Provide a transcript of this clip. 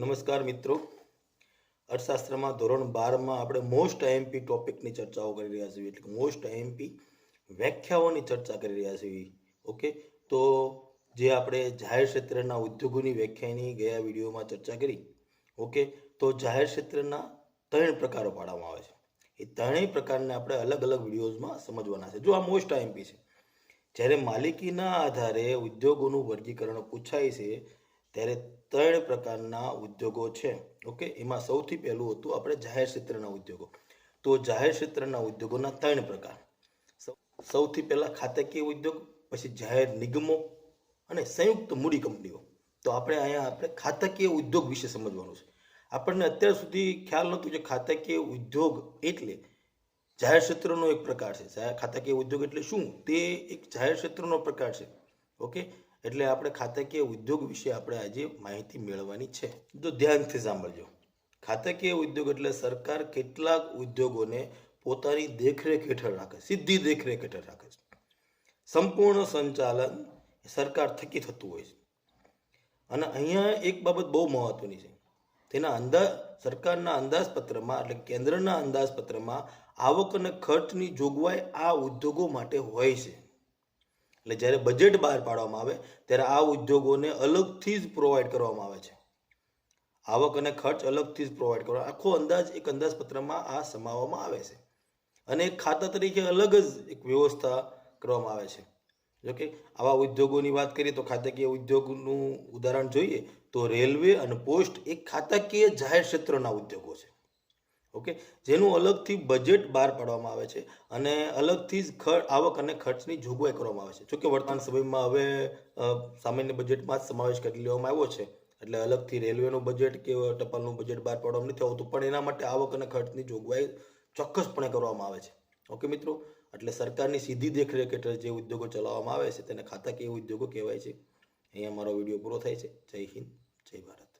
નમસ્કાર મિત્રો. અર્થશાસ્ત્રમાં ધોરણ બારમાં આપણે મોસ્ટ આઈએમપી ટોપિકની ચર્ચાઓ કરી રહ્યા છીએ. એટલે મોસ્ટ આઈએમપી વ્યાખ્યાઓની ચર્ચા કરી રહ્યા છીએ. ઓકે? તો જે આપણે જાહેર ક્ષેત્રના ઉદ્યોગોની વ્યાખ્યાની ગયા વિડીયોમાં ચર્ચા કરી. ઓકે? તો જાહેર ક્ષેત્રના ત્રણ પ્રકારો પાડવામાં આવે છે. એ ત્રણેય પ્રકારને આપણે અલગ અલગ વિડીયોઝમાં સમજવાના છે. જો આ મોસ્ટ આઈએમપી છે, જ્યારે માલિકીના આધારે ઉદ્યોગોનું વર્ગીકરણ પૂછાય છે ત્યારે ત્રણ પ્રકારના ઉદ્યોગો છે. ઓકે? એમાં સૌથી પહેલું હતું આપણે જાહેર ક્ષેત્રના ઉદ્યોગો. તો જાહેર ક્ષેત્રના ઉદ્યોગોના ત્રણ પ્રકાર. સૌથી પહેલાં ખાતાકીય ઉદ્યોગ? પછી જાહેર નિગમો અને સંયુક્ત મૂડી કંપનીઓ. તો આપણે અહીંયા આપણે ખાતાકીય ઉદ્યોગ વિશે સમજવાનું છે. આપણને અત્યાર સુધી ખ્યાલ નહોતું કે ખાતાકીય ઉદ્યોગ એટલે જાહેર ક્ષેત્રનો એક પ્રકાર છે. ખાતાકીય ઉદ્યોગ એટલે શું? તે એક જાહેર ક્ષેત્રનો પ્રકાર છે. ઓકે? એટલે આપણે ખાતાકીય ઉદ્યોગ વિશે આપણે આજે માહિતી મેળવવાની છે. તો ધ્યાનથી સાંભળજો. ખાતાકીય ઉદ્યોગ એટલે સરકાર કેટલાક ઉદ્યોગોને પોતાની દેખરેખ હેઠળ રાખે સીધી દેખરેખ હેઠળ રાખે છે. સંપૂર્ણ સંચાલન સરકાર થકી થતું હોય છે. અને અહીંયા એક બાબત બહુ મહત્વની છે. તેના અંદાજ, સરકારના અંદાજપત્રમાં એટલે કેન્દ્રના અંદાજપત્રમાં આવક અને ખર્ચની જોગવાઈ આ ઉદ્યોગો માટે હોય છે. એટલે જ્યારે બજેટ બહાર પાડવામાં આવે, ત્યારે આ ઉદ્યોગોને અલગથી જ પ્રોવાઈડ કરવામાં આવે છે. આવક અને ખર્ચ અલગથી જ પ્રોવાઈડ કરવા, આખો અંદાજ એક અંદાજપત્રમાં આ સમાવવામાં આવે છે. અને એક ખાતા તરીકે અલગ જ એક વ્યવસ્થા કરવામાં આવે છે. જોકે આવા ઉદ્યોગોની વાત કરીએ તો ખાતાકીય ઉદ્યોગનું ઉદાહરણ જોઈએ તો રેલવે અને પોસ્ટ એક ખાતાકીય જાહેર ક્ષેત્રના ઉદ્યોગો છે. ઓકે? જેનું અલગથી બજેટ બહાર પાડવામાં આવે છે અને અલગથી જ ખર્ચ આવક અને ખર્ચની જોગવાઈ કરવામાં આવે છે. જોકે વર્તમાન સમયમાં હવે સામાન્ય બજેટમાં જ સમાવેશ કરી લેવામાં આવ્યો છે. એટલે અલગથી રેલવેનું બજેટ કે ટપાલનું બજેટ બહાર પાડવામાં નથી આવતું. પણ એના માટે આવક અને ખર્ચની જોગવાઈ ચોક્કસપણે કરવામાં આવે છે. ઓકે મિત્રો? એટલે સરકારની સીધી દેખરેખ હેઠળ જે ઉદ્યોગો ચલાવવામાં આવે છે, તેને ખાતાકીય ઉદ્યોગો કહેવાય છે. અહીંયા મારો વીડિયો પૂરો થાય છે. જય હિન્દ, જય ભારત.